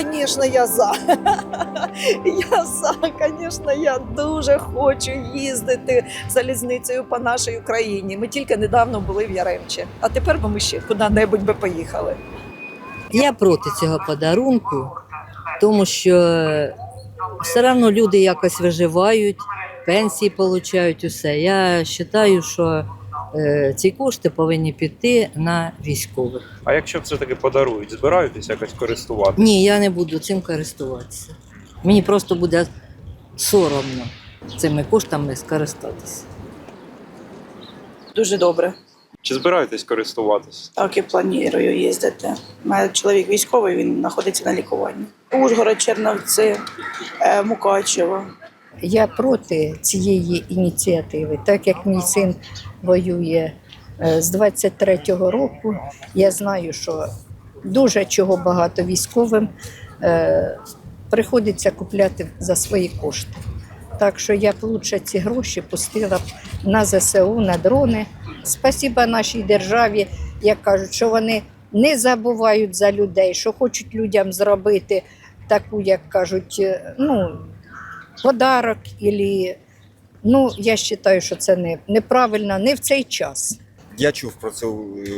звісно, я за. Я за, звісно, я дуже хочу їздити залізницею по нашій Україні. Ми тільки недавно були в Яремчі, а тепер би ми ще куди-небудь би поїхали. Я проти цього подарунку, тому що все одно люди якось виживають, пенсії отримують усе. Я вважаю, що ці кошти повинні піти на військових. А якщо все-таки подарують, збираєтесь якось користуватися? Ні, я не буду цим користуватися. Мені просто буде соромно цими коштами скористатися. Дуже добре. Чи збираєтесь користуватись? Так і планую їздити. У мене чоловік військовий, він знаходиться на лікуванні. Ужгород, Черновці, е, Мукачево. Я проти цієї ініціативи, так як мій син воює е, з 23-го року. Я знаю, що дуже чого багато військовим е, приходиться купляти за свої кошти. Так що я б лучше ці гроші пустила б на ЗСУ, на дрони. Спасіба нашій державі, як кажуть, що вони не забувають за людей, що хочуть людям зробити таку, як кажуть, е, ну, подарок, ілі, ну, я вважаю, що це не, неправильно, не в цей час. Я чув про цю е,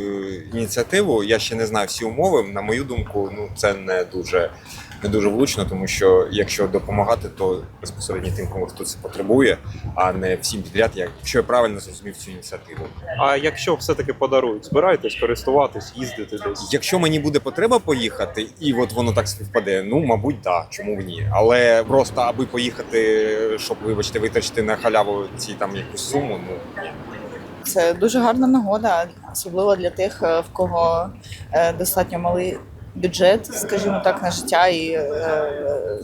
ініціативу. Я ще не знаю всі умови. На мою думку, ну це не дуже не дуже влучно, тому що якщо допомагати, то безпосередньо тим, кому хто це потребує, а не всім підряд. Якщо я правильно зрозумів цю ініціативу. А якщо все-таки подарують, збираєтесь користуватись, їздити десь? Якщо мені буде потреба поїхати, і от воно так співпаде, ну мабуть, так, чому б ні. Але просто аби поїхати, щоб вибачте, витрачити на халяву ці там якусь суму, ну ні. Це дуже гарна нагода, особливо для тих, е, в кого е, достатньо малий бюджет, скажімо так, на життя, і е,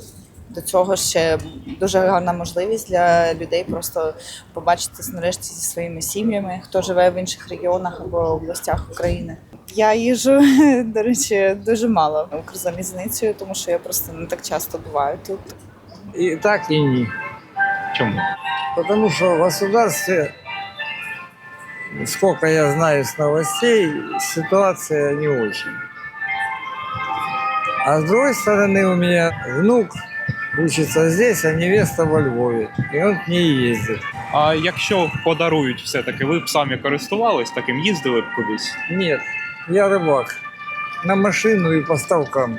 до цього ще дуже гарна можливість для людей просто побачитись нарешті зі своїми сім'ями, хто живе в інших регіонах або областях України. Я їжу, до речі, дуже мало Укрзалізницею, тому що я просто не так часто буваю тут. И так, и не. Чому? Потому что в государстве, сколько я знаю с новостей, ситуация не очень. А с другой стороны, у меня внук учится здесь, а невеста во Львове. И он к ней ездит. А якщо подарують все-таки, ви б самі користувались таким, їздили б кудись? Нет, я рыбак. На машину и поставкам.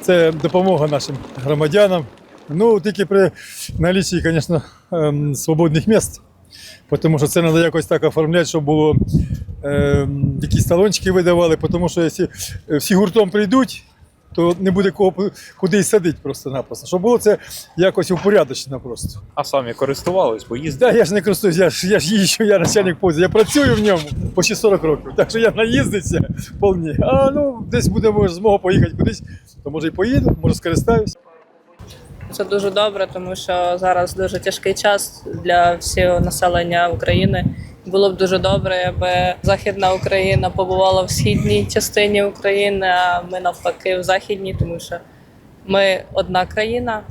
Це допомога нашим громадянам. Ну, тільки при налічі, звісно, ем, свободних місць. Тому що це треба якось так оформляти, щоб було ем, якісь талончики видавали, тому що якщо всі гуртом прийдуть, то не буде кого кудись садити просто-напросто. Щоб було це якось упорядочено просто. А самі користувались, бо Да, їздили? я ж не користуюсь, я ж, я ж їжджу, я начальник позі. Я працюю в ньому почти 40 років, так що я наїздився вполне. А ну, десь буде може, змога поїхати кудись, то може і поїду, може скористаюсь. Це дуже добре, тому що зараз дуже тяжкий час для всього населення України. Було б дуже добре, аби Західна Україна побувала в східній частині України, а ми навпаки в західній, тому що ми одна країна,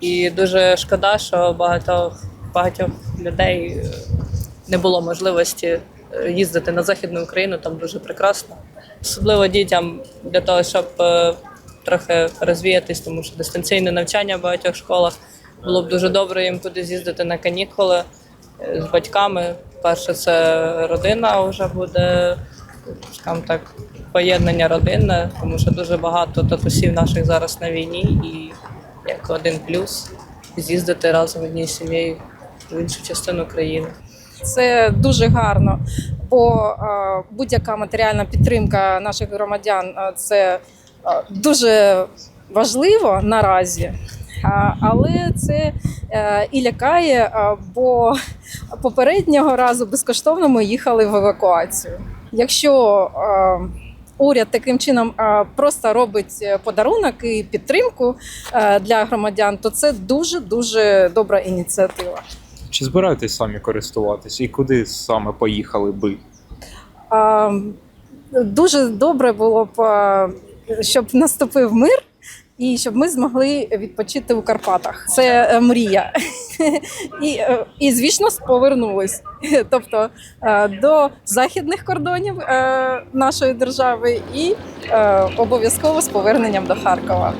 і дуже шкода, що багато багатьох людей е, не було можливості е, їздити на Західну Україну, там дуже прекрасно. Особливо дітям для того, щоб е, трохи розвіятись, тому що дистанційне навчання в багатьох школах було б дуже добре їм кудись їздити на канікули з батьками. Перше, це родина вже буде, скажімо так, поєднання родинне, тому що дуже багато татусів наших зараз на війні, і як один плюс з'їздити разом однією сім'єю в іншу частину країни. Це дуже гарно, бо е, будь-яка матеріальна підтримка наших громадян е, це е, дуже важливо наразі. Але це е, і лякає, е, бо попереднього разу безкоштовно ми їхали в евакуацію. Якщо е, уряд таким чином просто робить подарунок і підтримку для громадян, то це дуже дуже добра ініціатива. Чи збираєтесь самі користуватись? І куди саме поїхали би? А, Дуже добре було б, щоб наступив мир, і щоб ми змогли відпочити у Карпатах. Це е, мрія. І, е, і звісно, повернулись. Тобто е, до західних кордонів нашої держави і обов'язково з поверненням до Харкова.